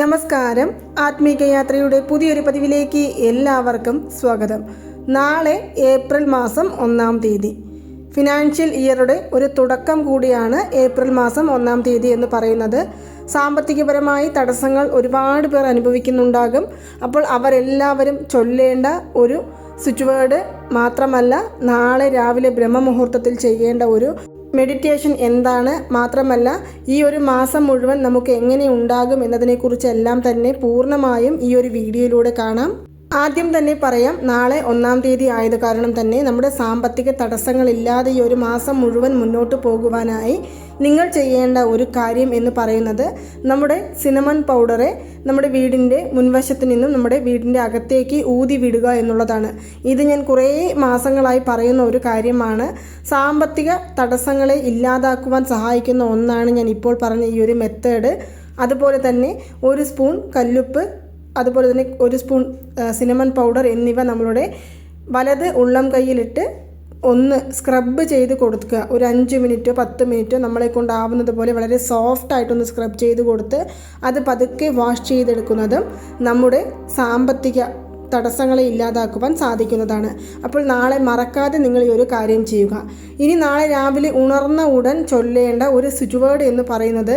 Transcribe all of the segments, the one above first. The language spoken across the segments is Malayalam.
നമസ്കാരം. ആത്മീക യാത്രയുടെ പുതിയൊരു പതിവിലേക്ക് എല്ലാവർക്കും സ്വാഗതം. നാളെ ഏപ്രിൽ മാസം ഒന്നാം തീയതി. ഫിനാൻഷ്യൽ ഇയറുടെ ഒരു തുടക്കം കൂടിയാണ് ഏപ്രിൽ മാസം ഒന്നാം തീയതി എന്ന് പറയുന്നത്. സാമ്പത്തികപരമായി തടസ്സങ്ങൾ ഒരുപാട് പേർ അനുഭവിക്കുന്നുണ്ടാകും. അപ്പോൾ അവരെല്ലാവരും ചൊല്ലേണ്ട ഒരു സ്വിച്ച് വേർഡ് മാത്രമല്ല നാളെ രാവിലെ ബ്രഹ്മമുഹൂർത്തത്തിൽ ചെയ്യേണ്ട ഒരു മെഡിറ്റേഷൻ എന്താണ് മാത്രമല്ല ഈ ഒരു മാസം മുഴുവൻ നമുക്ക് എങ്ങനെ ഉണ്ടാകും എന്നതിനെക്കുറിച്ചെല്ലാം തന്നെ പൂർണമായും ഈ ഒരു വീഡിയോയിലൂടെ കാണാം. ആദ്യം തന്നെ പറയാം നാളെ ഒന്നാം തീയതി ആയത് കാരണം തന്നെ നമ്മുടെ സാമ്പത്തിക തടസ്സങ്ങളില്ലാതെ ഈ ഒരു മാസം മുഴുവൻ മുന്നോട്ട് പോകുവാനായി നിങ്ങൾ ചെയ്യേണ്ട ഒരു കാര്യം എന്ന് പറയുന്നത് നമ്മുടെ സിനമൺ പൗഡറെ നമ്മുടെ വീടിന്റെ മുൻവശത്ത് നിന്നും നമ്മുടെ വീടിന്റെ അകത്തേക്ക് ഊതി വിടുക എന്നുള്ളതാണ്. ഇത് ഞാൻ കുറേ മാസങ്ങളായി പറയുന്ന ഒരു കാര്യമാണ്. സാമ്പത്തിക തടസ്സങ്ങളെ ഇല്ലാതാക്കുവാൻ സഹായിക്കുന്ന ഒന്നാണ് ഞാൻ ഇപ്പോൾ പറഞ്ഞ ഈ ഒരു മെത്തേഡ്. അതുപോലെ തന്നെ ഒരു സ്പൂൺ കല്ലുപ്പ് അതുപോലെ തന്നെ ഒരു സ്പൂൺ സിനമൺ പൗഡർ എന്നിവ നമ്മളുടെ വലത് ഉള്ളം കൈയിലിട്ട് ഒന്ന് സ്ക്രബ് ചെയ്ത് കൊടുക്കുക. ഒരു അഞ്ച് മിനിറ്റോ പത്ത് മിനിറ്റോ നമ്മളെ കൊണ്ടാവുന്നത് പോലെ വളരെ സോഫ്റ്റായിട്ടൊന്ന് സ്ക്രബ് ചെയ്ത് കൊടുത്ത് അത് പതുക്കെ വാഷ് ചെയ്തെടുക്കുന്നതും നമ്മുടെ സാമ്പത്തിക തടസ്സങ്ങളെ ഇല്ലാതാക്കുവാൻ സാധിക്കുന്നതാണ്. അപ്പോൾ നാളെ മറക്കാതെ നിങ്ങൾ ഈ ഒരു കാര്യം ചെയ്യുക. ഇനി നാളെ രാവിലെ ഉണർന്ന ഉടൻ ചൊല്ലേണ്ട ഒരു സ്വിച്ച് വേർഡ് എന്ന് പറയുന്നത്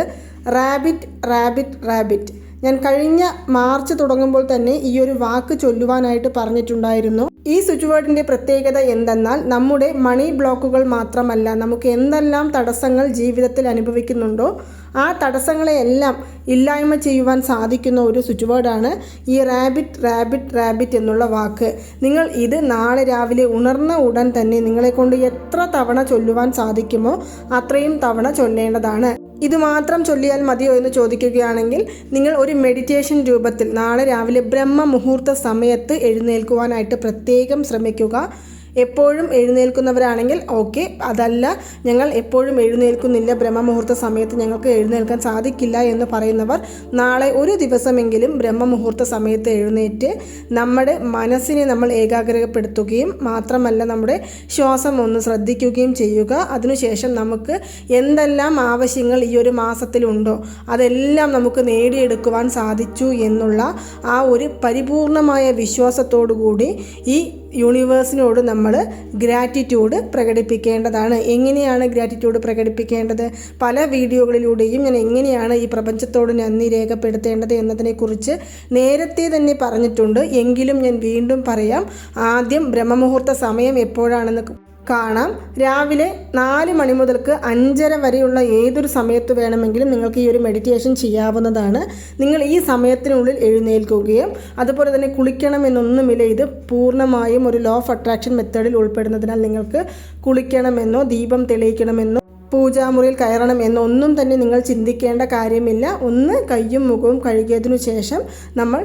റാബിറ്റ് റാബിറ്റ് റാബിറ്റ് ഞാൻ കഴിഞ്ഞ മാർച്ച് തുടങ്ങുമ്പോൾ തന്നെ ഈ ഒരു വാക്ക് ചൊല്ലുവാനായിട്ട് പറഞ്ഞിട്ടുണ്ടായിരുന്നു. ഈ സ്വിച്ച് വേർഡിന്റെ പ്രത്യേകത എന്തെന്നാൽ നമ്മുടെ മണി ബ്ലോക്കുകൾ മാത്രമല്ല നമുക്ക് എന്തെല്ലാം തടസ്സങ്ങൾ ജീവിതത്തിൽ അനുഭവിക്കുന്നുണ്ടോ ആ തടസ്സങ്ങളെയെല്ലാം ഇല്ലായ്മ ചെയ്യുവാൻ സാധിക്കുന്ന ഒരു സ്വിച്ച് വേർഡാണ് ഈ റാബിറ്റ് റാബിറ്റ് റാബിറ്റ് എന്നുള്ള വാക്ക്. നിങ്ങൾ ഇത് നാളെ രാവിലെ ഉണർന്ന ഉടൻ തന്നെ നിങ്ങളെക്കൊണ്ട് എത്ര തവണ ചൊല്ലുവാൻ സാധിക്കുമോ അത്രയും തവണ ചൊല്ലേണ്ടതാണ്. ഇത് മാത്രം ചൊല്ലിയാൽ മതിയോ എന്ന് ചോദിക്കുകയാണെങ്കിൽ നിങ്ങൾ ഒരു മെഡിറ്റേഷൻ രൂപത്തിൽ നാളെ രാവിലെ ബ്രഹ്മ മുഹൂർത്ത സമയത്ത് എഴുന്നേൽക്കുവാനായിട്ട് പ്രത്യേകം ശ്രമിക്കുക. എപ്പോഴും എഴുന്നേൽക്കുന്നവരാണെങ്കിൽ ഓക്കെ അതല്ല ഞങ്ങൾ എപ്പോഴും എഴുന്നേൽക്കുന്നില്ല ബ്രഹ്മമുഹൂർത്ത സമയത്ത് ഞങ്ങൾക്ക് എഴുന്നേൽക്കാൻ സാധിക്കില്ല എന്ന് പറയുന്നവർ നാളെ ഒരു ദിവസമെങ്കിലും ബ്രഹ്മമുഹൂർത്ത സമയത്ത് എഴുന്നേറ്റ് നമ്മുടെ മനസ്സിനെ നമ്മൾ ഏകാഗ്രപ്പെടുത്തുകയും മാത്രമല്ല നമ്മുടെ ശ്വാസം ഒന്ന് ശ്രദ്ധിക്കുകയും ചെയ്യുക. അതിനുശേഷം നമുക്ക് എന്തെല്ലാം ആവശ്യങ്ങൾ ഈ ഒരു മാസത്തിലുണ്ടോ അതെല്ലാം നമുക്ക് നേടിയെടുക്കുവാൻ സാധിച്ചു എന്നുള്ള ആ ഒരു പരിപൂർണമായ വിശ്വാസത്തോടു കൂടി ഈ യൂണിവേഴ്സിനോട് നമ്മൾ ഗ്രാറ്റിറ്റ്യൂഡ് പ്രകടിപ്പിക്കേണ്ടതാണ്. എങ്ങനെയാണ് ഗ്രാറ്റിറ്റ്യൂഡ് പ്രകടിപ്പിക്കേണ്ടത്? പല വീഡിയോകളിലൂടെയും ഞാൻ എങ്ങനെയാണ് ഈ പ്രപഞ്ചത്തോട് നന്ദി രേഖപ്പെടുത്തേണ്ടത് എന്നതിനെക്കുറിച്ച് നേരത്തെ തന്നെ പറഞ്ഞിട്ടുണ്ട്. എങ്കിലും ഞാൻ വീണ്ടും പറയാം. ആദ്യം ബ്രഹ്മമുഹൂർത്ത സമയം എപ്പോഴാണെന്ന് കാണാം. രാവിലെ നാല് മണി മുതൽക്ക് അഞ്ചര വരെയുള്ള ഏതൊരു സമയത്ത് വേണമെങ്കിലും നിങ്ങൾക്ക് ഈ ഒരു മെഡിറ്റേഷൻ ചെയ്യാവുന്നതാണ്. നിങ്ങൾ ഈ സമയത്തിനുള്ളിൽ എഴുന്നേൽക്കുകയും അതുപോലെ തന്നെ കുളിക്കണമെന്നൊന്നുമില്ല ഇത് പൂർണമായും ഒരു ലോ ഓഫ് അട്രാക്ഷൻ മെത്തേഡിൽ ഉൾപ്പെടുന്നതിനാൽ നിങ്ങൾക്ക് കുളിക്കണമെന്നോ ദീപം തെളിയിക്കണമെന്നോ പൂജാമുറിയിൽ കയറണം എന്നൊന്നും തന്നെ നിങ്ങൾ ചിന്തിക്കേണ്ട കാര്യമില്ല. ഒന്ന് കയ്യും മുഖവും കഴുകിയതിനു ശേഷം നമ്മൾ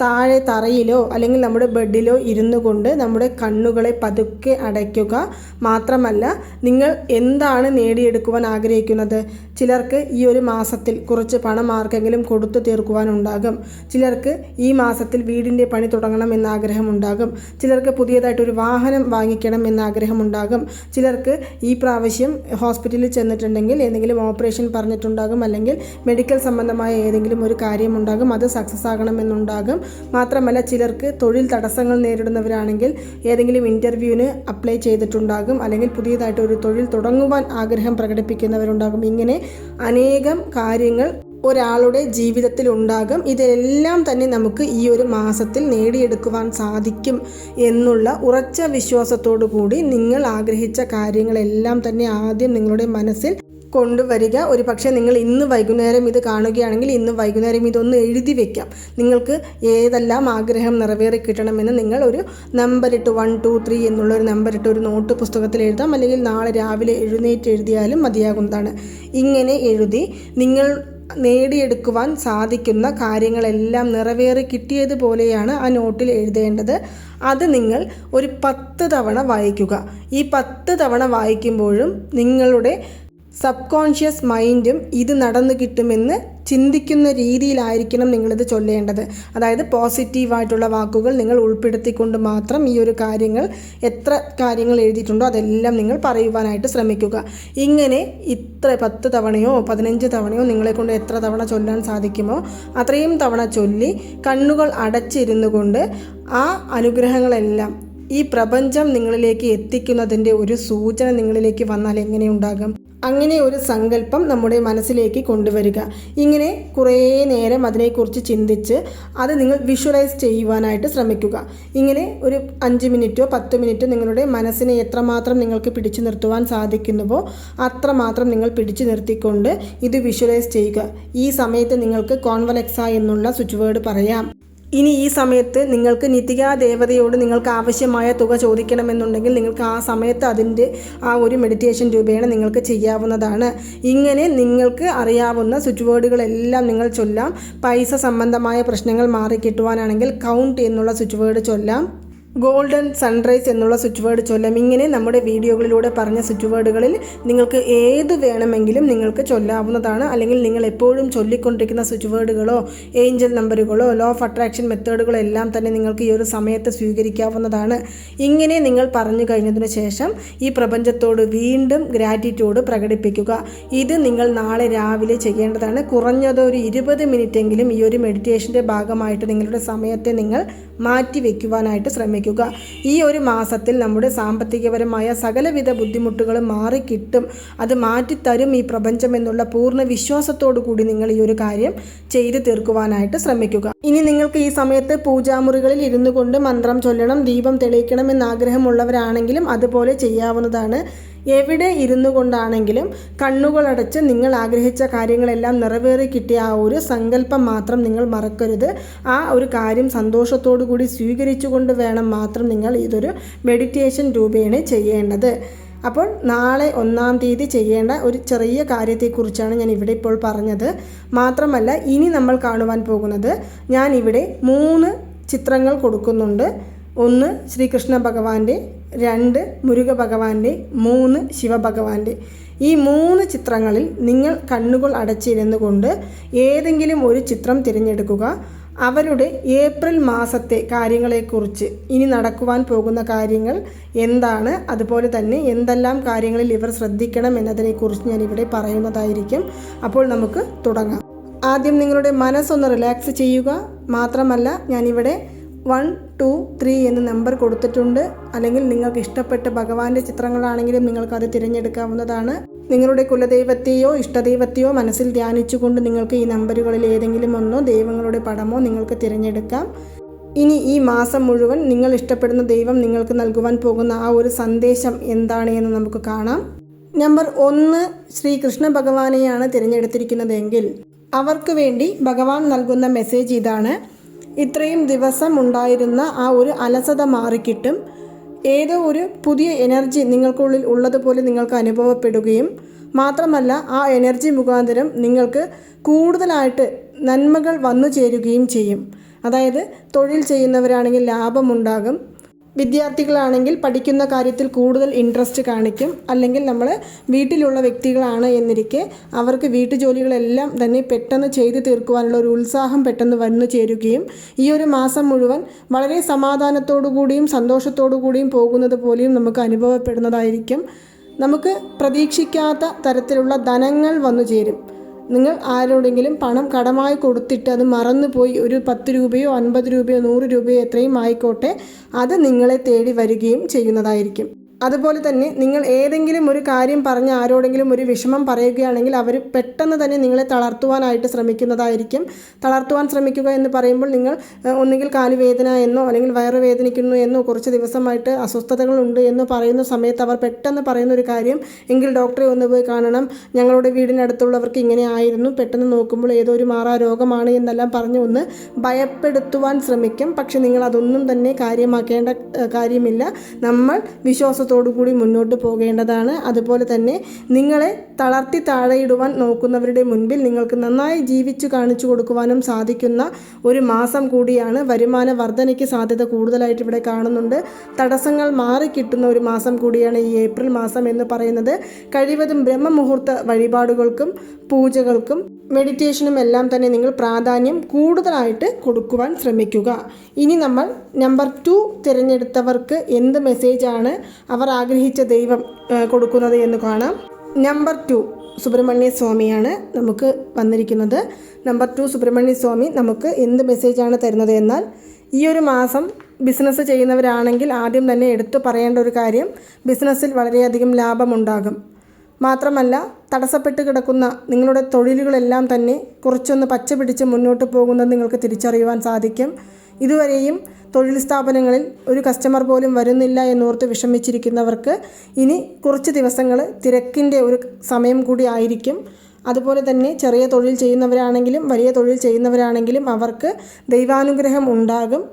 താഴെ തറയിലോ അല്ലെങ്കിൽ നമ്മുടെ ബെഡിലോ ഇരുന്നു കൊണ്ട് നമ്മുടെ കണ്ണുകളെ പതുക്കെ അടയ്ക്കുക മാത്രമല്ല നിങ്ങൾ എന്താണ് നേടിയെടുക്കുവാൻ ആഗ്രഹിക്കുന്നത്? ചിലർക്ക് ഈ ഒരു മാസത്തിൽ കുറച്ച് പണം ആർക്കെങ്കിലും കൊടുത്തു തീർക്കുവാനുണ്ടാകും ചിലർക്ക് ഈ മാസത്തിൽ വീടിന്റെ പണി തുടങ്ങണം എന്ന ആഗ്രഹമുണ്ടാകും ചിലർക്ക് പുതിയതായിട്ടൊരു വാഹനം വാങ്ങിക്കണം എന്ന ആഗ്രഹമുണ്ടാകും ചിലർക്ക് ഈ പ്രാവശ്യം ഹോസ്പിറ്റലിൽ ചെന്നിട്ടുണ്ടെങ്കിൽ ഏതെങ്കിലും ഓപ്പറേഷൻ പറഞ്ഞിട്ടുണ്ടാകും അല്ലെങ്കിൽ മെഡിക്കൽ സംബന്ധമായ ഏതെങ്കിലും ഒരു കാര്യമുണ്ടാകും അത് സക്സസ് ആകണമെന്നുണ്ടാകും മാത്രമല്ല ചിലർക്ക് തൊഴിൽ തടസ്സങ്ങൾ നേരിടുന്നവരാണെങ്കിൽ ഏതെങ്കിലും ഇന്റർവ്യൂവിന് അപ്ലൈ ചെയ്തിട്ടുണ്ടാകും. അല്ലെങ്കിൽ പുതിയതായിട്ട് ഒരു തൊഴിൽ തുടങ്ങുവാൻ ആഗ്രഹം പ്രകടിപ്പിക്കുന്നവരുണ്ടാകും. ഇങ്ങനെ അനേകം കാര്യങ്ങൾ ഒരാളുടെ ജീവിതത്തിൽ ഉണ്ടാകും. ഇതെല്ലാം തന്നെ നമുക്ക് ഈ ഒരു മാസത്തിൽ നേടിയെടുക്കുവാൻ സാധിക്കും എന്നുള്ള ഉറച്ച വിശ്വാസത്തോടു കൂടി നിങ്ങൾ ആഗ്രഹിച്ച കാര്യങ്ങളെല്ലാം തന്നെ ആദ്യം നിങ്ങളുടെ മനസ്സിൽ കൊണ്ടുവരിക. ഒരു പക്ഷേ നിങ്ങൾ ഇന്ന് വൈകുന്നേരം ഇത് കാണുകയാണെങ്കിൽ ഇന്ന് വൈകുന്നേരം ഇതൊന്ന് എഴുതി വെക്കാം. നിങ്ങൾക്ക് ഏതെല്ലാം ആഗ്രഹം നിറവേറി കിട്ടണമെന്ന് നിങ്ങൾ ഒരു നമ്പർ ഇട്ട് വൺ ടു ത്രീ എന്നുള്ള ഒരു നമ്പർ ഇട്ട് ഒരു നോട്ട് പുസ്തകത്തിൽ എഴുതാം. അല്ലെങ്കിൽ നാളെ രാവിലെ എഴുന്നേറ്റ് എഴുതിയാലും മതിയാകുന്നതാണ്. ഇങ്ങനെ എഴുതി നിങ്ങൾ നേടിയെടുക്കുവാൻ സാധിക്കുന്ന കാര്യങ്ങളെല്ലാം നിറവേറി കിട്ടിയതുപോലെയാണ് ആ നോട്ടിൽ എഴുതേണ്ടത്. അത് നിങ്ങൾ ഒരു പത്ത് തവണ വായിക്കുക. ഈ പത്ത് തവണ വായിക്കുമ്പോഴും നിങ്ങളുടെ സബ് കോൺഷ്യസ് മൈൻഡും ഇത് നടന്നു കിട്ടുമെന്ന് ചിന്തിക്കുന്ന രീതിയിലായിരിക്കണം നിങ്ങളിത് ചൊല്ലേണ്ടത്. അതായത് പോസിറ്റീവായിട്ടുള്ള വാക്കുകൾ നിങ്ങൾ ഉൾപ്പെടുത്തിക്കൊണ്ട് മാത്രം ഈ ഒരു കാര്യങ്ങൾ എത്ര കാര്യങ്ങൾ എഴുതിയിട്ടുണ്ടോ അതെല്ലാം നിങ്ങൾ പറയുവാനായിട്ട് ശ്രമിക്കുക. ഇങ്ങനെ ഇത്ര പത്ത് തവണയോ പതിനഞ്ച് തവണയോ നിങ്ങളെ കൊണ്ട് എത്ര തവണ ചൊല്ലാൻ സാധിക്കുമോ അത്രയും തവണ ചൊല്ലി കണ്ണുകൾ അടച്ചിരുന്നു കൊണ്ട് ആ അനുഗ്രഹങ്ങളെല്ലാം ഈ പ്രപഞ്ചം നിങ്ങളിലേക്ക് എത്തിക്കുന്നതിന്റെ ഒരു സൂചന നിങ്ങളിലേക്ക് വന്നാൽ എങ്ങനെയുണ്ടാകും അങ്ങനെ ഒരു സങ്കല്പം നമ്മുടെ മനസ്സിലേക്ക് കൊണ്ടുവരിക. ഇങ്ങനെ കുറേ നേരം അതിനെക്കുറിച്ച് ചിന്തിച്ച് അത് നിങ്ങൾ വിഷ്വലൈസ് ചെയ്യുവാനായിട്ട് ശ്രമിക്കുക. ഇങ്ങനെ ഒരു അഞ്ച് മിനിറ്റോ പത്ത് മിനിറ്റോ നിങ്ങളുടെ മനസ്സിനെ എത്രമാത്രം നിങ്ങൾക്ക് പിടിച്ചു നിർത്തുവാൻ സാധിക്കുന്നുവോ അത്രമാത്രം നിങ്ങൾ പിടിച്ചു നിർത്തിക്കൊണ്ട് ഇത് വിഷ്വലൈസ് ചെയ്യുക. ഈ സമയത്ത് നിങ്ങൾക്ക് കോൺവലക്സ എന്നുള്ള സ്വിച്ച് വേർഡ് പറയാം. ഇനി ഈ സമയത്ത് നിങ്ങൾക്ക് നിതികാ ദേവതയോട് നിങ്ങൾക്ക് ആവശ്യമായ തുക ചോദിക്കണമെന്നുണ്ടെങ്കിൽ നിങ്ങൾക്ക് ആ സമയത്ത് അതിന്റെ ആ ഒരു മെഡിറ്റേഷൻ രൂപേണ നിങ്ങൾക്ക് ചെയ്യാവുന്നതാണ്. ഇങ്ങനെ നിങ്ങൾക്ക് അറിയാവുന്ന സ്വിച്ച് വേർഡുകളെല്ലാം നിങ്ങൾ ചൊല്ലാം. പൈസ സംബന്ധമായ പ്രശ്നങ്ങൾ മാറിക്കിട്ടുവാനാണെങ്കിൽ കൗണ്ട് എന്നുള്ള സ്വിച്ച് വേർഡ് ചൊല്ലാം. ഗോൾഡൻ സൺറൈസ് എന്നുള്ള സ്വിച്ച് വേർഡ് ചൊല്ലാം. ഇങ്ങനെ നമ്മുടെ വീഡിയോകളിലൂടെ പറഞ്ഞ സ്വിച്ച് വേർഡുകളിൽ നിങ്ങൾക്ക് ഏത് വേണമെങ്കിലും നിങ്ങൾക്ക് ചൊല്ലാവുന്നതാണ്. അല്ലെങ്കിൽ നിങ്ങൾ എപ്പോഴും ചൊല്ലിക്കൊണ്ടിരിക്കുന്ന സ്വിച്ച് വേർഡുകളോ ഏഞ്ചൽ നമ്പറുകളോ ലോ ഓഫ് അട്രാക്ഷൻ മെത്തേഡുകളോ എല്ലാം തന്നെ നിങ്ങൾക്ക് ഈ ഒരു സമയത്ത് സ്വീകരിക്കാവുന്നതാണ്. ഇങ്ങനെ നിങ്ങൾ പറഞ്ഞു കഴിഞ്ഞതിന് ശേഷം ഈ പ്രപഞ്ചത്തോട് വീണ്ടും ഗ്രാറ്റിറ്റ്യൂഡ് പ്രകടിപ്പിക്കുക. ഇത് നിങ്ങൾ നാളെ രാവിലെ ചെയ്യേണ്ടതാണ്. കുറഞ്ഞത് ഒരു ഇരുപത് മിനിറ്റെങ്കിലും ഈ ഒരു മെഡിറ്റേഷന്റെ ഭാഗമായിട്ട് നിങ്ങളുടെ സമയത്തെ നിങ്ങൾ മാറ്റി വയ്ക്കുവാനായിട്ട് ശ്രമിക്കുക. ഈ ഒരു മാസത്തിൽ നമ്മുടെ സാമ്പത്തികപരമായ സകലവിധ ബുദ്ധിമുട്ടുകളും മാറിക്കിട്ടും. അത് മാറ്റിത്തരും ഈ പ്രപഞ്ചം എന്നുള്ള പൂർണ വിശ്വാസത്തോടു കൂടി നിങ്ങൾ ഈ ഒരു കാര്യം ചെയ്തു തീർക്കുവാനായിട്ട് ശ്രമിക്കുക. ഇനി നിങ്ങൾക്ക് ഈ സമയത്ത് പൂജാമുറികളിൽ ഇരുന്നു കൊണ്ട് മന്ത്രം ചൊല്ലണം ദീപം തെളിയിക്കണം എന്ന് ആഗ്രഹമുള്ളവരാണെങ്കിലും അതുപോലെ ചെയ്യാവുന്നതാണ്. എവിടെ ഇരുന്നു കൊണ്ടാണെങ്കിലും കണ്ണുകളടച്ച് നിങ്ങൾ ആഗ്രഹിച്ച കാര്യങ്ങളെല്ലാം നിറവേറി കിട്ടിയ ആ ഒരു സങ്കല്പം മാത്രം നിങ്ങൾ മറക്കരുത്. ആ ഒരു കാര്യം സന്തോഷത്തോടു കൂടി സ്വീകരിച്ചുകൊണ്ട് വേണം മാത്രം നിങ്ങൾ ഇതൊരു മെഡിറ്റേഷൻ രൂപേണ ചെയ്യേണ്ടത്. അപ്പോൾ നാളെ ഒന്നാം തീയതി ചെയ്യേണ്ട ഒരു ചെറിയ കാര്യത്തെക്കുറിച്ചാണ് ഞാൻ ഇവിടെ ഇപ്പോൾ പറഞ്ഞത്. മാത്രമല്ല ഇനി നമ്മൾ കാണുവാൻ പോകുന്നത് ഞാൻ ഇവിടെ മൂന്ന് ചിത്രങ്ങൾ കൊടുക്കുന്നുണ്ട്. ഒന്ന് ശ്രീകൃഷ്ണ ഭഗവാന്റെ രണ്ട് മുരുക ഭഗവാന്റെ മൂന്ന് ശിവഭഗവാന്റെ. ഈ മൂന്ന് ചിത്രങ്ങളിൽ നിങ്ങൾ കണ്ണുകൾ അടച്ചിരുന്നു കൊണ്ട് ഏതെങ്കിലും ഒരു ചിത്രം തിരഞ്ഞെടുക്കുക. അവരുടെ ഏപ്രിൽ മാസത്തെ കാര്യങ്ങളെക്കുറിച്ച് ഇനി നടക്കുവാൻ പോകുന്ന കാര്യങ്ങൾ എന്താണ്? അതുപോലെ തന്നെ എന്തെല്ലാം കാര്യങ്ങളിൽ ഇവർ ശ്രദ്ധിക്കണം എന്നതിനെക്കുറിച്ച് ഞാൻ ഇവിടെ പറയുന്നതായിരിക്കും. അപ്പോൾ നമുക്ക് തുടങ്ങാം. ആദ്യം നിങ്ങളുടെ മനസ്സൊന്ന് റിലാക്സ് ചെയ്യുക. മാത്രമല്ല ഞാനിവിടെ വൺ ടു ത്രീ എന്ന നമ്പർ കൊടുത്തിട്ടുണ്ട്. അല്ലെങ്കിൽ നിങ്ങൾക്ക് ഇഷ്ടപ്പെട്ട ഭഗവാന്റെ ചിത്രങ്ങളാണെങ്കിലും നിങ്ങൾക്കത് തിരഞ്ഞെടുക്കാവുന്നതാണ്. നിങ്ങളുടെ കുലദൈവത്തെയോ ഇഷ്ടദൈവത്തെയോ മനസ്സിൽ ധ്യാനിച്ചുകൊണ്ട് നിങ്ങൾക്ക് ഈ നമ്പറുകളിൽ ഏതെങ്കിലും ഒന്നോ ദൈവങ്ങളുടെ പടമോ നിങ്ങൾക്ക് തിരഞ്ഞെടുക്കാം. ഇനി ഈ മാസം മുഴുവൻ നിങ്ങൾ ഇഷ്ടപ്പെടുന്ന ദൈവം നിങ്ങൾക്ക് നൽകുവാൻ പോകുന്ന ആ ഒരു സന്ദേശം എന്താണ് എന്ന് നമുക്ക് കാണാം. നമ്പർ ഒന്ന് ശ്രീകൃഷ്ണ ഭഗവാനെയാണ് തിരഞ്ഞെടുത്തിരിക്കുന്നതെങ്കിൽ അവർക്ക് വേണ്ടി ഭഗവാൻ നൽകുന്ന മെസ്സേജ് ഇതാണ്. ഇത്രയും ദിവസം ഉണ്ടായിരുന്ന ആ ഒരു അലസത മാറിക്കിട്ടും ഏതോ ഒരു പുതിയ എനർജി നിങ്ങൾക്കുള്ളിൽ ഉള്ളതുപോലെ നിങ്ങൾക്ക് അനുഭവപ്പെടുകയും മാത്രമല്ല ആ എനർജി മുഖാന്തരം നിങ്ങൾക്ക് കൂടുതലായിട്ട് നന്മകൾ വന്നു ചേരുകയും ചെയ്യും. അതായത് തൊഴിൽ ചെയ്യുന്നവരാണെങ്കിൽ ലാഭമുണ്ടാകും വിദ്യാർത്ഥികളാണെങ്കിൽ പഠിക്കുന്ന കാര്യത്തിൽ കൂടുതൽ ഇൻട്രസ്റ്റ് കാണിക്കും. അല്ലെങ്കിൽ നമ്മൾ വീട്ടിലുള്ള വ്യക്തികളാണ് എന്നിരിക്കെ അവർക്ക് വീട്ടുജോലികളെല്ലാം തന്നെ പെട്ടെന്ന് ചെയ്തു തീർക്കുവാനുള്ള ഒരു ഉത്സാഹം പെട്ടെന്ന് വന്നു ചേരുകയും ഈ ഒരു മാസം മുഴുവൻ വളരെ സമാധാനത്തോടു കൂടിയും സന്തോഷത്തോടു കൂടിയും പോകുന്നത് പോലെയും നമുക്ക് അനുഭവപ്പെടുന്നതായിരിക്കും. നമുക്ക് പ്രതീക്ഷിക്കാത്ത തരത്തിലുള്ള ധനങ്ങൾ വന്നു ചേരും. നിങ്ങൾ ആരോടെങ്കിലും പണം കടമായി കൊടുത്തിട്ട് അത് മറന്നുപോയി ഒരു പത്ത് രൂപയോ അൻപത് രൂപയോ നൂറ് രൂപയോ എത്രയും ആയിക്കോട്ടെ അത് നിങ്ങളെ തേടി വരികയും ചെയ്യുന്നതായിരിക്കും. അതുപോലെ തന്നെ നിങ്ങൾ ഏതെങ്കിലും ഒരു കാര്യം പറഞ്ഞ് ആരോടെങ്കിലും ഒരു വിഷമം പറയുകയാണെങ്കിൽ അവർ പെട്ടെന്ന് തന്നെ നിങ്ങളെ തളർത്തുവാനായിട്ട് ശ്രമിക്കുന്നതായിരിക്കും. തളർത്തുവാൻ ശ്രമിക്കുക എന്ന് പറയുമ്പോൾ നിങ്ങൾ ഒന്നുകിൽ കാലുവേദന എന്നോ അല്ലെങ്കിൽ വയറ് വേദനിക്കുന്നു എന്നോ കുറച്ച് ദിവസമായിട്ട് അസ്വസ്ഥതകളുണ്ട് എന്ന് പറയുന്ന സമയത്ത് അവർ പെട്ടെന്ന് പറയുന്ന ഒരു കാര്യം എങ്കിൽ ഡോക്ടറെ ഒന്ന് പോയി കാണണം. ഞങ്ങളുടെ വീടിനടുത്തുള്ളവർക്ക് ഇങ്ങനെ ആയിരുന്നു. പെട്ടെന്ന് നോക്കുമ്പോൾ ഏതോ ഒരു മാറാ രോഗമാണ് എന്നെല്ലാം പറഞ്ഞ് ഒന്ന് ഭയപ്പെടുത്തുവാൻ ശ്രമിക്കും. പക്ഷെ നിങ്ങൾ അതൊന്നും തന്നെ കാര്യമാക്കേണ്ട കാര്യമില്ല. നമ്മൾ വിശ്വാസത്തോടെ വിശ്വാസത്തോടു കൂടി മുന്നോട്ട് പോകേണ്ടതാണ്. അതുപോലെ തന്നെ നിങ്ങളെ തളർത്തി താഴെയിടുവാൻ നോക്കുന്നവരുടെ മുൻപിൽ നിങ്ങൾക്ക് നന്നായി ജീവിച്ചു കാണിച്ചു കൊടുക്കുവാനും സാധിക്കുന്ന ഒരു മാസം കൂടിയാണ് വരുമാന വർധനയ്ക്ക് സാധ്യത കൂടുതലായിട്ട് ഇവിടെ കാണുന്നുണ്ട്. തടസ്സങ്ങൾ മാറിക്കിട്ടുന്ന ഒരു മാസം കൂടിയാണ് ഈ ഏപ്രിൽ മാസം എന്ന് പറയുന്നത്. കഴിവതും ബ്രഹ്മമുഹൂർത്ത വഴിപാടുകൾക്കും പൂജകൾക്കും മെഡിറ്റേഷനും എല്ലാം തന്നെ നിങ്ങൾ പ്രാധാന്യം കൂടുതലായിട്ട് കൊടുക്കുവാൻ ശ്രമിക്കുക. ഇനി നമ്മൾ നമ്പർ ടു തിരഞ്ഞെടുത്തവർക്ക് എന്ത് മെസ്സേജാണ് അവർ ആഗ്രഹിച്ച ദൈവം കൊടുക്കുന്നത് എന്ന് കാണാം. നമ്പർ ടു സുബ്രഹ്മണ്യ സ്വാമിയാണ് നമുക്ക് വന്നിരിക്കുന്നത്. നമ്പർ ടു സുബ്രഹ്മണ്യ സ്വാമി നമുക്ക് എന്ത് മെസ്സേജാണ് തരുന്നത് എന്നാൽ ഈ ഒരു മാസം ബിസിനസ് ചെയ്യുന്നവരാണെങ്കിൽ ആദ്യം തന്നെ എടുത്തു പറയേണ്ട ഒരു കാര്യം ബിസിനസ്സിൽ വളരെയധികം ലാഭമുണ്ടാകും. മാത്രമല്ല തടസ്സപ്പെട്ട് കിടക്കുന്ന നിങ്ങളുടെ തൊഴിലുകളെല്ലാം തന്നെ കുറച്ചൊന്ന് പച്ച പിടിച്ച് മുന്നോട്ട് പോകുന്നത് നിങ്ങൾക്ക് തിരിച്ചറിയുവാൻ സാധിക്കും. ഇതുവരെയും തൊഴിൽ സ്ഥാപനങ്ങളിൽ ഒരു കസ്റ്റമർ പോലും വരുന്നില്ല എന്നോർത്ത് വിഷമിച്ചിരിക്കുന്നവർക്ക് ഇനി കുറച്ച് ദിവസങ്ങൾ തിരക്കിന്റെ ഒരു സമയം കൂടി ആയിരിക്കും. അതുപോലെ തന്നെ ചെറിയ തൊഴിൽ ചെയ്യുന്നവരാണെങ്കിലും വലിയ തൊഴിൽ ചെയ്യുന്നവരാണെങ്കിലും അവർക്ക് ദൈവാനുഗ്രഹം ഉണ്ടാകും.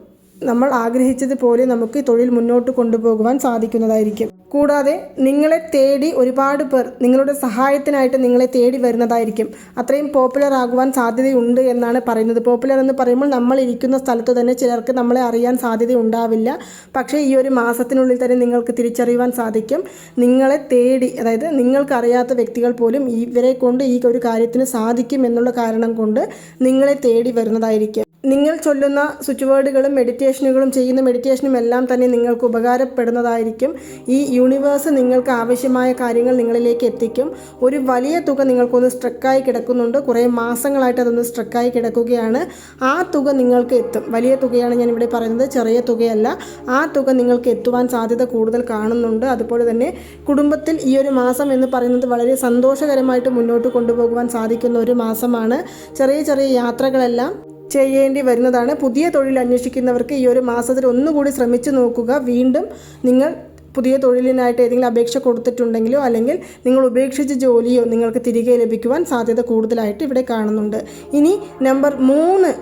നമ്മൾ ആഗ്രഹിച്ചതുപോലെ നമുക്ക് തൊഴിൽ മുന്നോട്ട് കൊണ്ടുപോകുവാൻ സാധിക്കുന്നതായിരിക്കും. കൂടാതെ നിങ്ങളെ തേടി ഒരുപാട് പേർ നിങ്ങളുടെ സഹായത്തിനായിട്ട് നിങ്ങളെ തേടി വരുന്നതായിരിക്കും. അത്രയും പോപ്പുലർ ആകുവാൻ സാധ്യതയുണ്ട് എന്നാണ് പറയുന്നത്. പോപ്പുലർ എന്ന് പറയുമ്പോൾ നമ്മൾ ഇരിക്കുന്ന സ്ഥലത്ത് തന്നെ ചിലർക്ക് നമ്മളെ അറിയാൻ സാധ്യത ഉണ്ടാവില്ല പക്ഷേ ഈ ഒരു മാസത്തിനുള്ളിൽ തന്നെ നിങ്ങൾക്ക് തിരിച്ചറിയുവാൻ സാധിക്കും. നിങ്ങളെ തേടി അതായത് നിങ്ങൾക്ക് അറിയാത്ത വ്യക്തികൾ പോലും ഇവരെ കൊണ്ട് ഈ ഒരു കാര്യത്തിന് സാധിക്കും എന്നുള്ള കാരണം കൊണ്ട് നിങ്ങളെ തേടി വരുന്നതായിരിക്കും. നിങ്ങൾ ചൊല്ലുന്ന സ്വിച്ച് വേർഡുകളും മെഡിറ്റേഷനുകളും ചെയ്യുന്ന മെഡിറ്റേഷനും എല്ലാം തന്നെ നിങ്ങൾക്ക് ഉപകാരപ്പെടുന്നതായിരിക്കും. ഈ യൂണിവേഴ്സ് നിങ്ങൾക്ക് ആവശ്യമായ കാര്യങ്ങൾ നിങ്ങളിലേക്ക് എത്തിക്കും. ഒരു വലിയ തുക നിങ്ങൾക്കൊന്ന് സ്ട്രക്കായി കിടക്കുന്നുണ്ട്. കുറേ മാസങ്ങളായിട്ട് അതൊന്ന് സ്ട്രക്കായി കിടക്കുകയാണ്. ആ തുക നിങ്ങൾക്ക് എത്തും. വലിയ തുകയാണ് ഞാൻ ഇവിടെ പറയുന്നത്. ചെറിയ തുകയല്ല. ആ തുക നിങ്ങൾക്ക് എത്തുവാൻ സാധ്യത കൂടുതൽ കാണുന്നുണ്ട്. അതുപോലെ തന്നെ കുടുംബത്തിൽ ഈ ഒരു മാസം എന്ന് പറയുന്നത് വളരെ സന്തോഷകരമായിട്ട് മുന്നോട്ട് കൊണ്ടുപോകുവാൻ സാധിക്കുന്ന ഒരു മാസമാണ്. ചെറിയ ചെറിയ യാത്രകളെല്ലാം ചെയ്യേണ്ടി വരുന്നതാണ്. പുതിയ തൊഴിൽ അന്വേഷിക്കുന്നവർക്ക് ഈ ഒരു മാസത്തിൽ ഒന്നുകൂടി ശ്രമിച്ചു നോക്കുക. വീണ്ടും നിങ്ങൾ പുതിയ തൊഴിലിനായിട്ട് ഏതെങ്കിലും അപേക്ഷ കൊടുത്തിട്ടുണ്ടെങ്കിലോ അല്ലെങ്കിൽ നിങ്ങൾ ഉപേക്ഷിച്ച ജോലിയോ നിങ്ങൾക്ക് തിരികെ ലഭിക്കുവാൻ സാധ്യത കൂടുതലായിട്ട് ഇവിടെ കാണുന്നുണ്ട്. ഇനി നമ്പർ മൂന്ന്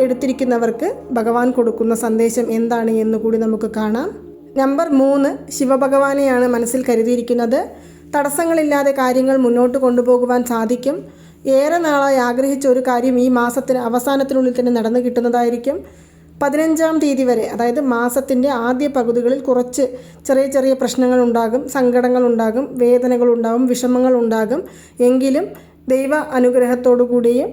എടുത്തിരിക്കുന്നവർക്ക് ഭഗവാൻ കൊടുക്കുന്ന സന്ദേശം എന്താണ് എന്ന് കൂടി നമുക്ക് കാണാം. നമ്പർ മൂന്ന് ശിവഭഗവാനെയാണ് മനസ്സിൽ കരുതിയിരിക്കുന്നത്. തടസ്സങ്ങളില്ലാതെ കാര്യങ്ങൾ മുന്നോട്ട് കൊണ്ടുപോകുവാൻ സാധിക്കും. ഏറെ നാളായി ആഗ്രഹിച്ച ഒരു കാര്യം ഈ മാസത്തിന് അവസാനത്തിനുള്ളിൽ തന്നെ നടന്നു കിട്ടുന്നതായിരിക്കും. പതിനഞ്ചാം തീയതി വരെ അതായത് മാസത്തിന്റെ ആദ്യ പകുതികളിൽ കുറച്ച് ചെറിയ ചെറിയ പ്രശ്നങ്ങൾ ഉണ്ടാകും സങ്കടങ്ങൾ ഉണ്ടാകും വേദനകൾ ഉണ്ടാകും വിഷമങ്ങൾ ഉണ്ടാകും. എങ്കിലും ദൈവ അനുഗ്രഹത്തോടു കൂടിയും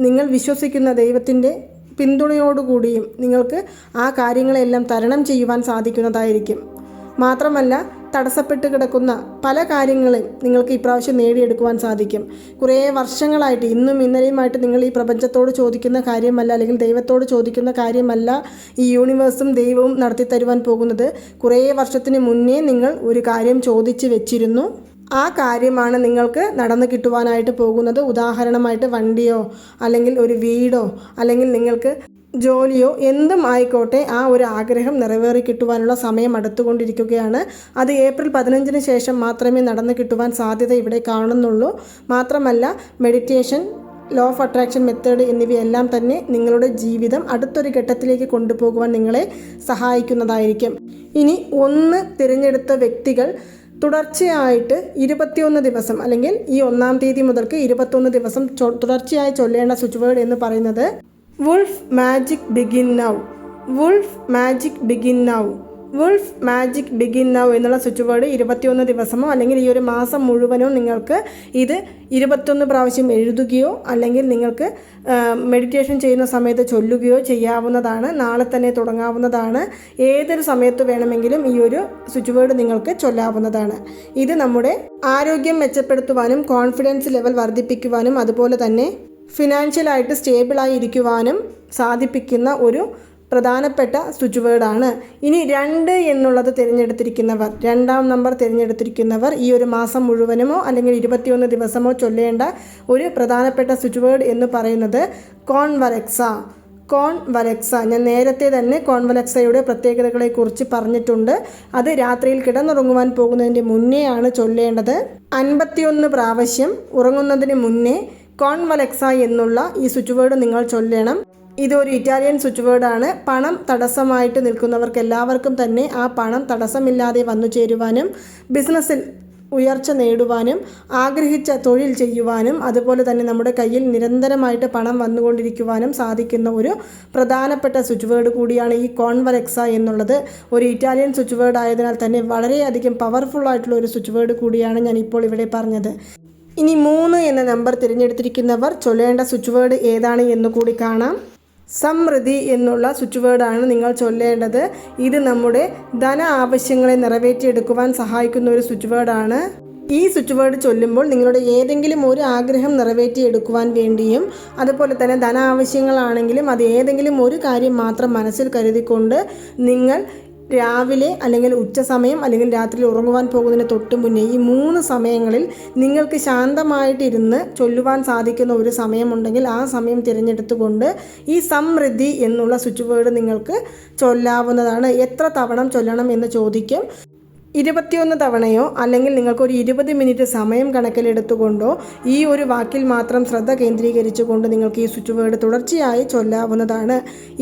നിങ്ങൾ വിശ്വസിക്കുന്ന ദൈവത്തിന്റെ പിന്തുണയോടുകൂടിയും നിങ്ങൾക്ക് ആ കാര്യങ്ങളെല്ലാം തരണം ചെയ്യുവാൻ സാധിക്കുന്നതായിരിക്കും. മാത്രമല്ല തടസ്സപ്പെട്ട് കിടക്കുന്ന പല കാര്യങ്ങളും നിങ്ങൾക്ക് ഇപ്രാവശ്യം നേടിയെടുക്കുവാൻ സാധിക്കും. കുറേ വർഷങ്ങളായിട്ട് ഇന്നും ഇന്നലെയുമായിട്ട് നിങ്ങൾ ഈ പ്രപഞ്ചത്തോട് ചോദിക്കുന്ന കാര്യമല്ല അല്ലെങ്കിൽ ദൈവത്തോട് ചോദിക്കുന്ന കാര്യമല്ല ഈ യൂണിവേഴ്സും ദൈവവും നടത്തി തരുവാൻ പോകുന്നത്. കുറേ വർഷത്തിന് മുന്നേ നിങ്ങൾ ഒരു കാര്യം ചോദിച്ച് വെച്ചിരുന്നു. ആ കാര്യമാണ് നിങ്ങൾക്ക് നടന്നു കിട്ടുവാനായിട്ട് പോകുന്നത്. ഉദാഹരണമായിട്ട് വണ്ടിയോ അല്ലെങ്കിൽ ഒരു വീടോ അല്ലെങ്കിൽ നിങ്ങൾക്ക് ജോലിയോ എന്തും ആയിക്കോട്ടെ ആ ഒരു ആഗ്രഹം നിറവേറി കിട്ടുവാനുള്ള സമയം അടുത്തുകൊണ്ടിരിക്കുകയാണ്. അത് ഏപ്രിൽ പതിനഞ്ചിന് ശേഷം മാത്രമേ നടന്നു കിട്ടുവാൻ സാധ്യത ഇവിടെ കാണുന്നുള്ളൂ. മാത്രമല്ല meditation law of attraction method എന്നിവയെല്ലാം തന്നെ നിങ്ങളുടെ ജീവിതം അടുത്തൊരു ഘട്ടത്തിലേക്ക് കൊണ്ടുപോകുവാൻ നിങ്ങളെ സഹായിക്കുന്നതായിരിക്കും. ഇനി ഒന്ന് തിരഞ്ഞെടുത്ത വ്യക്തികൾ തുടർച്ചയായിട്ട് ഇരുപത്തിയൊന്ന് ദിവസം അല്ലെങ്കിൽ ഈ ഒന്നാം തീയതി മുതൽക്ക് ഇരുപത്തൊന്ന് ദിവസം തുടർച്ചയായി ചൊല്ലേണ്ട സ്വിച്ച് വേർഡ് എന്ന് പറയുന്നത് wolf magic begin now wolf magic begin now wolf magic begin now എന്നുള്ള സ്വിച്ച് വേർഡ് ഇരുപത്തിയൊന്ന് ദിവസമോ അല്ലെങ്കിൽ ഈ ഒരു മാസം മുഴുവനോ നിങ്ങൾക്ക് ഇത് ഇരുപത്തൊന്ന് പ്രാവശ്യം എഴുതുകയോ അല്ലെങ്കിൽ നിങ്ങൾക്ക് മെഡിറ്റേഷൻ ചെയ്യുന്ന സമയത്ത് ചൊല്ലുകയോ ചെയ്യാവുന്നതാണ് നാളെ തന്നെ തുടങ്ങാവുന്നതാണ് ഏതൊരു സമയത്ത് വേണമെങ്കിലും ഈ ഒരു സ്വിച്ച് വേർഡ് നിങ്ങൾക്ക് ചൊല്ലാവുന്നതാണ്. ഇത് നമ്മുടെ ആരോഗ്യം മെച്ചപ്പെടുത്തുവാനും കോൺഫിഡൻസ് ലെവൽ വർദ്ധിപ്പിക്കുവാനും അതുപോലെ തന്നെ ഫിനാൻഷ്യലായിട്ട് സ്റ്റേബിളായി ഇരിക്കുവാനും സാധിപ്പിക്കുന്ന ഒരു പ്രധാനപ്പെട്ട സ്വിച്ച് വേർഡാണ് ഇനി രണ്ട് എന്നുള്ളത് തിരഞ്ഞെടുത്തിരിക്കുന്നവർ രണ്ടാം നമ്പർ തിരഞ്ഞെടുത്തിരിക്കുന്നവർ ഈ ഒരു മാസം മുഴുവനുമോ അല്ലെങ്കിൽ ഇരുപത്തിയൊന്ന് ദിവസമോ ചൊല്ലേണ്ട ഒരു പ്രധാനപ്പെട്ട സ്വിച്ച് വേർഡ് എന്ന് പറയുന്നത് കോൺവലക്സ കോൺ വലക്സ ഞാൻ നേരത്തെ തന്നെ കോൺവലക്സയുടെ പ്രത്യേകതകളെക്കുറിച്ച് പറഞ്ഞിട്ടുണ്ട്. അത് രാത്രിയിൽ കിടന്നുറങ്ങുവാൻ പോകുന്നതിന്റെ മുന്നേയാണ് ചൊല്ലേണ്ടത്. അൻപത്തിയൊന്ന് പ്രാവശ്യം ഉറങ്ങുന്നതിന് മുന്നേ കോൺവലക്സ എന്നുള്ള ഈ സ്വിച്ച് വേർഡ് നിങ്ങൾ ചൊല്ലണം. ഇതൊരു ഇറ്റാലിയൻ സ്വിച്ച് വേർഡാണ് പണം തടസ്സമായിട്ട് നിൽക്കുന്നവർക്ക് എല്ലാവർക്കും തന്നെ ആ പണം തടസ്സമില്ലാതെ വന്നു ചേരുവാനും ബിസിനസ്സിൽ ഉയർച്ച നേടുവാനും ആഗ്രഹിച്ച തൊഴിൽ ചെയ്യുവാനും അതുപോലെ തന്നെ നമ്മുടെ കയ്യിൽ നിരന്തരമായിട്ട് പണം വന്നുകൊണ്ടിരിക്കുവാനും സാധിക്കുന്ന ഒരു പ്രധാനപ്പെട്ട സ്വിച്ച് വേർഡ് കൂടിയാണ് ഈ കോൺവലക്സ എന്നുള്ളത്. ഒരു ഇറ്റാലിയൻ സ്വിച്ച് വേർഡ് ആയതിനാൽ തന്നെ വളരെയധികം പവർഫുൾ ആയിട്ടുള്ള ഒരു സ്വിച്ച് വേർഡ് കൂടിയാണ് ഞാൻ ഇപ്പോൾ ഇവിടെ പറഞ്ഞത്. ഇനി മൂന്ന് എന്ന നമ്പർ തിരഞ്ഞെടുത്തിരിക്കുന്നവർ ചൊല്ലേണ്ട സ്വിച്ച് വേർഡ് ഏതാണ് എന്ന് കൂടി കാണാം. സമൃദ്ധി എന്നുള്ള സ്വിച്ച് വേർഡാണ് നിങ്ങൾ ചൊല്ലേണ്ടത്. ഇത് നമ്മുടെ ധന ആവശ്യങ്ങളെ നിറവേറ്റിയെടുക്കുവാൻ സഹായിക്കുന്ന ഒരു സ്വിച്ച് വേർഡാണ് ഈ സ്വിച്ച് വേർഡ് ചൊല്ലുമ്പോൾ നിങ്ങളുടെ ഏതെങ്കിലും ഒരു ആഗ്രഹം നിറവേറ്റിയെടുക്കുവാൻ വേണ്ടിയും അതുപോലെ തന്നെ ധന ആവശ്യങ്ങളാണെങ്കിലും അത് ഏതെങ്കിലും ഒരു കാര്യം മാത്രം മനസ്സിൽ കരുതിക്കൊണ്ട് നിങ്ങൾ രാവിലെ അല്ലെങ്കിൽ ഉച്ച സമയം അല്ലെങ്കിൽ രാത്രി ഉറങ്ങുവാൻ പോകുന്നതിന് തൊട്ട് മുന്നേ ഈ മൂന്ന് സമയങ്ങളിൽ നിങ്ങൾക്ക് ശാന്തമായിട്ടിരുന്ന് ചൊല്ലുവാൻ സാധിക്കുന്ന ഒരു സമയമുണ്ടെങ്കിൽ ആ സമയം തിരഞ്ഞെടുത്തുകൊണ്ട് ഈ സമൃദ്ധി എന്നുള്ള സ്വിച്ച് വേർഡ് നിങ്ങൾക്ക് ചൊല്ലാവുന്നതാണ്. എത്ര തവണ ചൊല്ലണം എന്ന് ചോദിക്കും. ഇരുപത്തിയൊന്ന് തവണയോ അല്ലെങ്കിൽ നിങ്ങൾക്കൊരു ഇരുപത് മിനിറ്റ് സമയം കണക്കിലെടുത്തുകൊണ്ടോ ഈ ഒരു വാക്കിൽ മാത്രം ശ്രദ്ധ കേന്ദ്രീകരിച്ചുകൊണ്ട് നിങ്ങൾക്ക് ഈ സ്വിച്ച് വേർഡ് തുടർച്ചയായി ചൊല്ലാവുന്നതാണ്.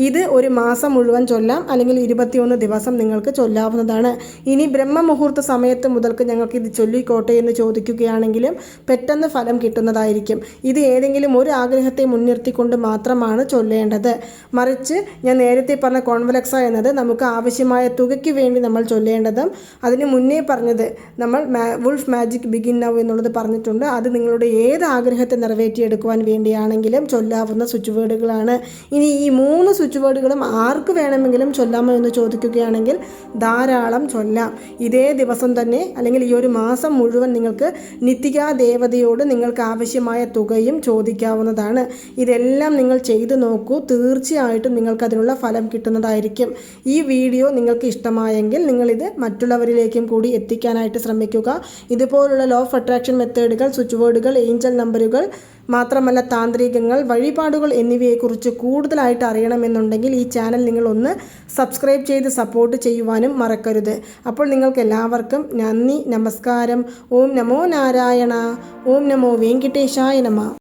ഇത് ഒരു മാസം മുഴുവൻ ചൊല്ലാം അല്ലെങ്കിൽ ഇരുപത്തിയൊന്ന് ദിവസം നിങ്ങൾക്ക് ചൊല്ലാവുന്നതാണ്. ഇനി ബ്രഹ്മമുഹൂർത്ത സമയത്ത് മുതൽക്ക് ഞങ്ങൾക്ക് ഇത് ചൊല്ലിക്കോട്ടെ എന്ന് ചോദിക്കുകയാണെങ്കിലും പെട്ടെന്ന് ഫലം കിട്ടുന്നതായിരിക്കും. ഇത് ഏതെങ്കിലും ഒരു ആഗ്രഹത്തെ മുൻനിർത്തിക്കൊണ്ട് മാത്രമാണ് ചൊല്ലേണ്ടത്. മറിച്ച് ഞാൻ നേരത്തെ പറഞ്ഞ കോൺവലക്സ എന്നത് നമുക്ക് ആവശ്യമായ തുകയ്ക്ക് വേണ്ടി നമ്മൾ ചൊല്ലേണ്ടതും അതിന് മുന്നേ പറഞ്ഞത് നമ്മൾ വുൾഫ് മാജിക് ബിഗിൻ നൗ എന്നുള്ളത് പറഞ്ഞിട്ടുണ്ട്. അത് നിങ്ങളുടെ ഏത് ആഗ്രഹത്തെ നിറവേറ്റിയെടുക്കുവാൻ വേണ്ടിയാണെങ്കിലും ചൊല്ലാവുന്ന സ്വിച്ച് വേർഡുകളാണ് ഇനി ഈ മൂന്ന് സ്വിച്ച് വേർഡുകളും ആർക്ക് വേണമെങ്കിലും ചൊല്ലാമോ എന്ന് ചോദിക്കുകയാണെങ്കിൽ ധാരാളം ചൊല്ലാം. ഇതേ ദിവസം തന്നെ അല്ലെങ്കിൽ ഈ ഒരു മാസം മുഴുവൻ നിങ്ങൾക്ക് നിത്യകാ ദേവതയോട് നിങ്ങൾക്ക് ആവശ്യമായ തുകയും ചോദിക്കാവുന്നതാണ്. ഇതെല്ലാം നിങ്ങൾ ചെയ്തു നോക്കൂ. തീർച്ചയായിട്ടും നിങ്ങൾക്ക് അതിനുള്ള ഫലം കിട്ടുന്നതായിരിക്കും. ഈ വീഡിയോ നിങ്ങൾക്ക് ഇഷ്ടമായെങ്കിൽ നിങ്ങളിത് മറ്റുള്ളവരിലേക്കും കൂടി എത്തിക്കാനായിട്ട് ശ്രമിക്കുക. ഇതുപോലുള്ള ലോ ഓഫ് അട്രാക്ഷൻ മെത്തേഡുകൾ സ്വിച്ച് ബോർഡുകൾ ഏഞ്ചൽ നമ്പറുകൾ മാത്രമല്ല താന്ത്രികങ്ങൾ വഴിപാടുകൾ എന്നിവയെക്കുറിച്ച് കൂടുതലായിട്ട് അറിയണമെന്നുണ്ടെങ്കിൽ ഈ ചാനൽ നിങ്ങൾ ഒന്ന് സബ്സ്ക്രൈബ് ചെയ്ത് സപ്പോർട്ട് ചെയ്യുവാനും മറക്കരുത്. അപ്പോൾ നിങ്ങൾക്ക് എല്ലാവർക്കും നന്ദി നമസ്കാരം. ഓം നമോ നാരായണ. ഓം നമോ വെങ്കിട്ടേശായ നമ.